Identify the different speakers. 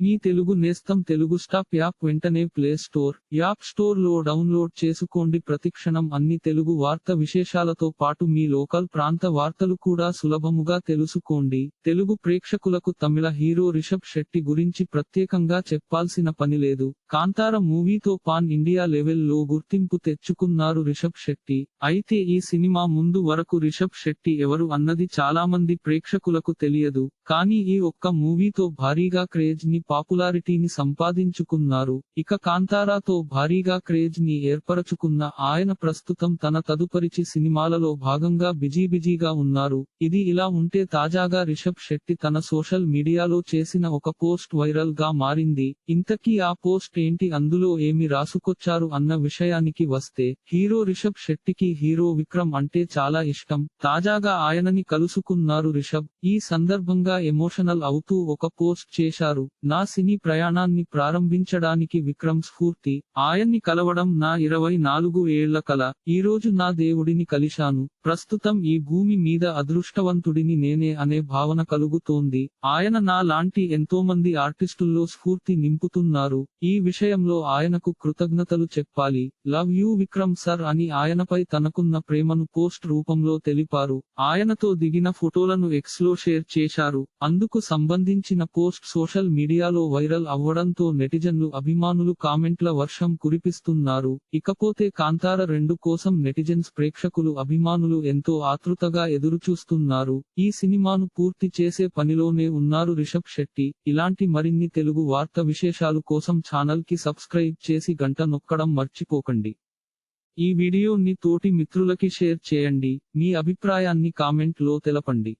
Speaker 1: మీ తెలుగు నేస్తం Telugu stop app వెంటనే play store app స్టోర్లో డౌన్లోడ్ చేసుకోండి. ప్రతిక్షణం అన్ని తెలుగు వార్త విశేషాలతో పాటు మీ లోకల్ ప్రాంత వార్తలు కూడా సులభముగా తెలుసుకోండి. తెలుగు ప్రేక్షకులకు తమిళ హీరో రిషబ్ శెట్టి గురించి ప్రత్యేకంగా చెప్పాల్సిన పని లేదు. కాంతార మూవీతో పాన్ ఇండియా లెవెల్లో గుర్తింపు తెచ్చుకున్నారు రిషబ్ శెట్టి. అయితే ఈ సినిమా ముందు వరకు రిషబ్ శెట్టి ఎవరు అన్నది చాలా మంది ప్రేక్షకులకు తెలియదు. కానీ ఈ ఒక్క మూవీతో భారీగా క్రేజ్ని పాపులారిటీని సంపాదించుకున్నారు. ఇక కాంతారాతో భారీగా క్రేజ్ని ఏర్పరచుకున్న ఆయన ప్రస్తుతం తన తదుపరిచి సినిమాలలో భాగంగా బిజీ బిజీగా ఉన్నారు. ఇది ఇలా ఉంటే తాజాగా రిషబ్ శెట్టి తన సోషల్ మీడియాలో చేసిన ఒక పోస్ట్ వైరల్గా మారింది. ఇంతకీ ఆ పోస్ట్ ఏంటి? అందులో ఏమి రాసుకొచ్చారు? అన్న విషయానికి వస్తే హీరో రిషబ్ శెట్టికి హీరో విక్రమ్ అంటే చాలా ఇష్టం. తాజాగా ఆయనని కలుసుకున్నారు రిషబ్. ఈ సందర్భంగా ఎమోషనల్ అవుతూ ఒక పోస్ట్ చేశారు. నా సినీ ప్రయాణాన్ని ప్రారంభించడానికి విక్రమ్ స్ఫూర్తి ఆయన్ని కలవడం నా ఇరవై నాలుగు ఏళ్ళ కల ఈ రోజు నా దేవుడిని కలిశాను. ప్రస్తుతం ఈ భూమి మీద అదృష్టవంతుడిని నేనే అనే భావన కలుగుతోంది. ఆయన నా లాంటి ఎంతో మంది ఆర్టిస్టుల్లో స్ఫూర్తి నింపుతున్నారు. ఈ విషయంలో ఆయనకు కృతజ్ఞతలు చెప్పాలి. లవ్ యూ విక్రమ్ సర్ అని ఆయనపై తనకున్న ప్రేమను పోస్ట్ రూపంలో తెలిపారు. ఆయనతో దిగిన ఫోటోలను ఎక్స్లో షేర్ చేశారు. అందుకు సంబంధించిన పోస్ట్ సోషల్ మీడియాలో వైరల్ అవ్వడంతో నెటిజన్లు అభిమానులు కామెంట్ల వర్షం కురిపిస్తున్నారు. ఇకపోతే కాంతార రెండు కోసం నెటిజన్స్ ప్రేక్షకులు అభిమానులు అభిమానులు ఎంతో ఆతృతగా ఎదురుచూస్తున్నారు. ఈ సినిమాను పూర్తి చేసే పనిలోనే ఉన్నారు రిషబ్ శెట్టి. ఇలాంటి మరిన్ని తెలుగు వార్త విశేషాలు కోసం ఛానల్కి సబ్స్క్రైబ్ చేసి గంట నొక్కడం మర్చిపోకండి. ఈ వీడియోని తోటి మిత్రులకి షేర్ చేయండి. మీ అభిప్రాయాన్ని కామెంట్లో తెలపండి.